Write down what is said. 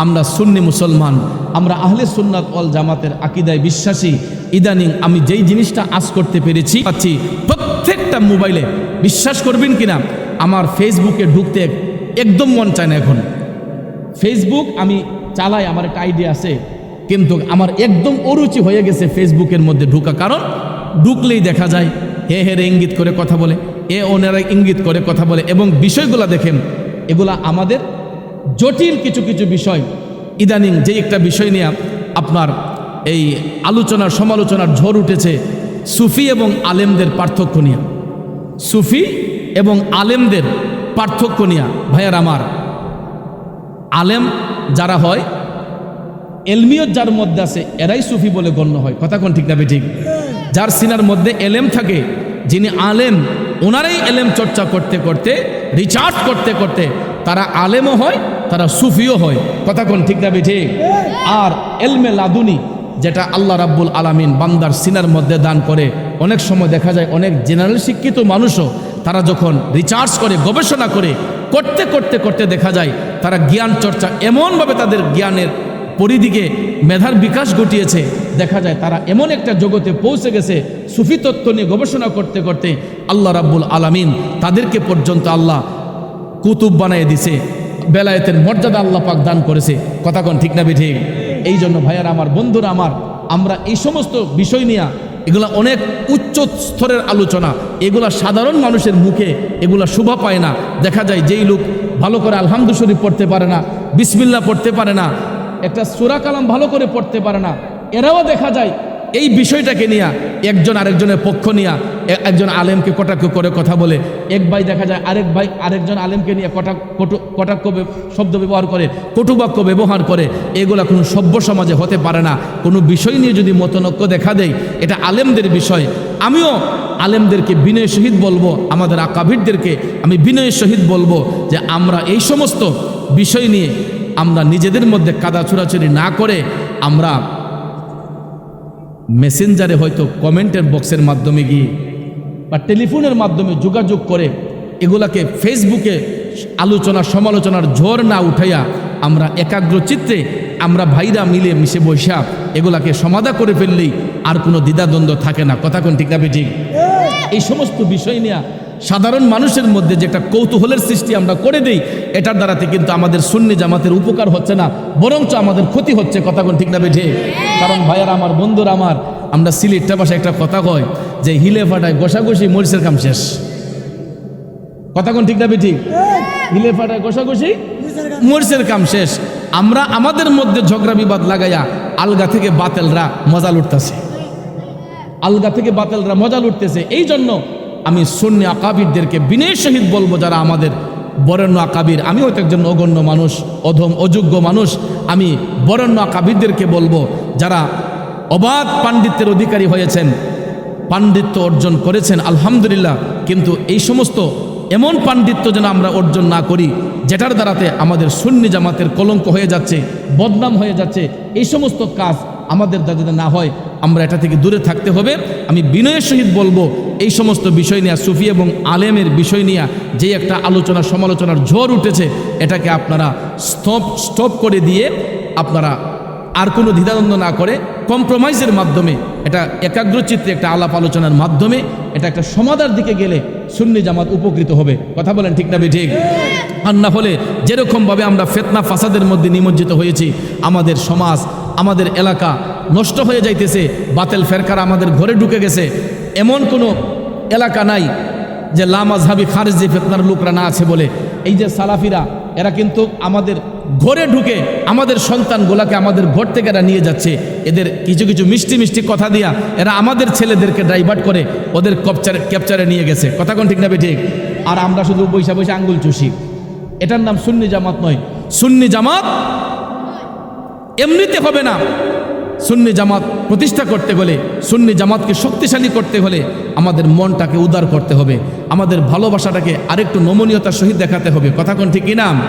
আমরা সুন্নি মুসলমান, আমরা আহলে সুন্নাত অল জামাতের আকিদায় বিশ্বাসী। ইদানিং আমি যেই জিনিসটা আজ করতে পেরেছি, পাচ্ছি প্রত্যেকটা মোবাইলে। বিশ্বাস করবেন কিনা? আমার ফেসবুকে ঢুকতে একদম মন চায় না এখন। ফেসবুক আমি চালাই, আমার একটা আইডিয়া আছে। কিন্তু আমার একদম অরুচি হয়ে গেছে ফেসবুকের মধ্যে ঢুকা। কারণ ঢুকলেই দেখা যায়, হে হেরে ইঙ্গিত করে কথা বলে, এ ওনারা ইঙ্গিত করে কথা বলে। এবং বিষয়গুলো দেখেন, এগুলা আমাদের জটিল কিছু কিছু বিষয়, ইদানিং যে একটা বিষয় নিয়ে আপনার এই আলোচনার, সমালোচনার ঝড় উঠেছে, সুফি এবং আলেমদের পার্থক্য নিয়ে। সুফি এবং আলেমদের পার্থক্য নিয়ে, ভাইয়ার আমার। আলেম যারা হয়, এলমিয়ত যার মধ্যে আছে, এরাই সুফি বলে গণ্য হয়। কথা কোন ঠিক না ঠিক? যার সিনার মধ্যে এলেম থাকে, যিনি আলেম, ওনারাই এলেম চর্চা করতে করতে রিচার্জ করতে করতে তারা আলেমও হয়, তারা সুফিও হয়। কথা কোন ঠিক না ঠিক? আর এলমে লাদুনি, যেটা আল্লাহ রাব্বুল আলামিন বান্দার সিনার মধ্যে দান করে, অনেক সময় দেখা যায় অনেক জেনারেল শিক্ষিত মানুষও, তারা যখন রিচার্জ করে, গবেষণা করে, করতে করতে করতে দেখা যায়, তারা জ্ঞান চর্চা এমনভাবে তাদের জ্ঞানের পরিধিকে, মেধার বিকাশ ঘটিয়েছে, দেখা যায় তারা এমন একটা জগতে পৌঁছে গেছে, সুফি তত্ত্ব নিয়ে গবেষণা করতে করতে আল্লাহ রাব্বুল আলামিন তাদেরকে পর্যন্ত আল্লাহ কুতুব বানিয়ে দিছে, বেলায়েতের মর্যাদা আল্লাহ পাক দান করেছে। কথা কোন ঠিক না ঠিক এই জন্য ভাইয়ার আমার, বন্ধুরা আমার, আমরা এই সমস্ত বিষয় নিয়ে এগুলা অনেক উচ্চ স্তরের আলোচনা। এগুলা সাধারণ মানুষের মুখে এগুলা শোভা পায় না। দেখা যায় যেই লোক ভালো করে আলহামদু শরীফ পড়তে পারে না বিসমিল্লা পড়তে পারে না, একটা সুরা কালাম ভালো করে পড়তে পারে না। এরাও দেখা যায় এই বিষয়টাকে নিয়ে একজন আরেকজনের পক্ষ নিয়ে একজন আলেমকে কটাক্ষ করে কথা বলে। এক ভাই দেখা যায় আরেক ভাই আরেকজন আলেমকে নিয়ে কটাক কটু কটাক্ষ শব্দ ব্যবহার করে কটুবাক্য ব্যবহার করে। এগুলা কোনো সভ্য সমাজে হতে পারে না। কোনো বিষয় নিয়ে যদি মতনৈক্য দেখা দেয়, এটা আলেমদের বিষয়। আমিও আলেমদেরকে বিনয় সহিত বলব, আমাদের আকাভিরদেরকে আমি বিনয়ের সহিত বলব যে আমরা এই সমস্ত বিষয় নিয়ে আমরা নিজেদের মধ্যে কাদা ছুড়াছুড়ি না করে আমরা মেসেঞ্জারে হয়তো কমেন্টের বক্সের মাধ্যমে গিয়ে বা টেলিফোনের মাধ্যমে যোগাযোগ করে এগুলাকে ফেসবুকে আলোচনা, সমালোচনার ঝড় না উঠাইয়া আমরা একাগ্র চিত্রে আমরা ভাইরা মিলে মিশে বৈশা এগুলাকে সমাধা করে ফেললেই আর কোনো দ্বিধাদ্বন্দ্ব থাকে না। কথা কোন ঠিক না এই সমস্ত বিষয় নিয়ে সাধারণ মানুষের মধ্যে যে একটা কৌতূহলের সৃষ্টি আমরা করে দেই, এটার দ্বারাতে কিন্তু আমাদের সুন্নি জামাতের উপকার হচ্ছে না, বরঞ্চ আমাদের ক্ষতি হচ্ছে, কথা কোন ঠিক না বেঠে? কারণ ভাইয়ার আমার, বন্ধুরা আমার, আমরা সিলেটটা ভাষায় একটা কথা কয় যে, হিলে ফাটায় গোসাগোসি, মরিচের কাম শেষ। কথা কোন ঠিক না বেঠিক হিলে ফাটায় গোসাগোসি, মরিচের কাম শেষ। আমরা আমাদের মধ্যে ঝগড়া বিবাদ লাগাইয়া আলগা থেকে বাতেলরা মজা লুটতেছে। আলগা থেকে বাতেলরা মজা লুটতেছে। এই জন্য আমি সন্নি আকাবিরদেরকে বিনয়ের সহিত বলব যারা আমাদের বরেণ্য আকাবির। আমি হয়তো একজন অগণ্য মানুষ, অধম, অযোগ্য মানুষ। আমি বরেণ্য আকাবিরদেরকে বলব যারা অবাধ পাণ্ডিত্যের অধিকারী হয়েছেন, পাণ্ডিত্য অর্জন করেছেন, আলহামদুলিল্লাহ। কিন্তু এই সমস্ত এমন পাণ্ডিত্য যেন আমরা অর্জন না করি, যেটার দ্বারাতে আমাদের সুন্নি জামাতের কলঙ্ক হয়ে যাচ্ছে, বদনাম হয়ে যাচ্ছে, এই সমস্ত কাজ আমাদের যাতে না হয়, আমরা এটা থেকে দূরে থাকতে হবে। আমি বিনয়ের সহিত বলব এই সমস্ত বিষয় নিয়ে, সুফি এবং আলেমের বিষয় নিয়ে যে একটা আলোচনা, সমালোচনার ঝড় উঠেছে, এটাকে আপনারা স্টপ স্টপ করে দিয়ে আপনারা আর কোনো দ্বিধাদ্বন্দ্ব না করে কম্প্রোমাইজের মাধ্যমে, এটা একাগ্রচিত্রে একটা আলাপ আলোচনার মাধ্যমে, এটা একটা সমাধার দিকে গেলে সুন্নি জামাত উপকৃত হবে। কথা বলেন ঠিক না ঠিক? আর না হলে যেরকমভাবে আমরা ফেতনা ফাসাদের মধ্যে নিমজ্জিত হয়েছি, আমাদের সমাজ, আমাদের এলাকা নষ্ট হয়ে যাইতেছে, বাতেল ফেরকারা আমাদের ঘরে ঢুকে গেছে, এমন কোনো এলাকা নাই যে লামাজহাবি খারেজি ফেতনার লোকরা না আছে বলে। এই যে সালাফিরা, এরা কিন্তু আমাদের ঘরে ঢুকে আমাদের সন্তানগুলাকে আমাদের ঘর থেকে এরা নিয়ে যাচ্ছে। এদের কিছু কিছু মিষ্টি মিষ্টি কথা দিয়া এরা আমাদের ছেলেদেরকে ডাইভার্ট করে ওদের কপচারে, ক্যাপচারে নিয়ে গেছে। কথা কোন ঠিক না ঠিক আর আমরা শুধু বৈশা বৈশা আঙ্গুল চুষি। এটার নাম সুন্নি জামাত নয়। সুন্নি জামাত এমনিতে হবে না। সুন্নি জামাত প্রতিষ্ঠা করতে হলে সুন্নি জামাতকে শক্তিশালী করতে হলে আমাদের মনটাকে উদার করতে হবে। আমাদের ভালোবাসাটাকে আরেকটু নমনীয়তার সহিত দেখাতে হবে। কথা কোন ঠিক কি নাম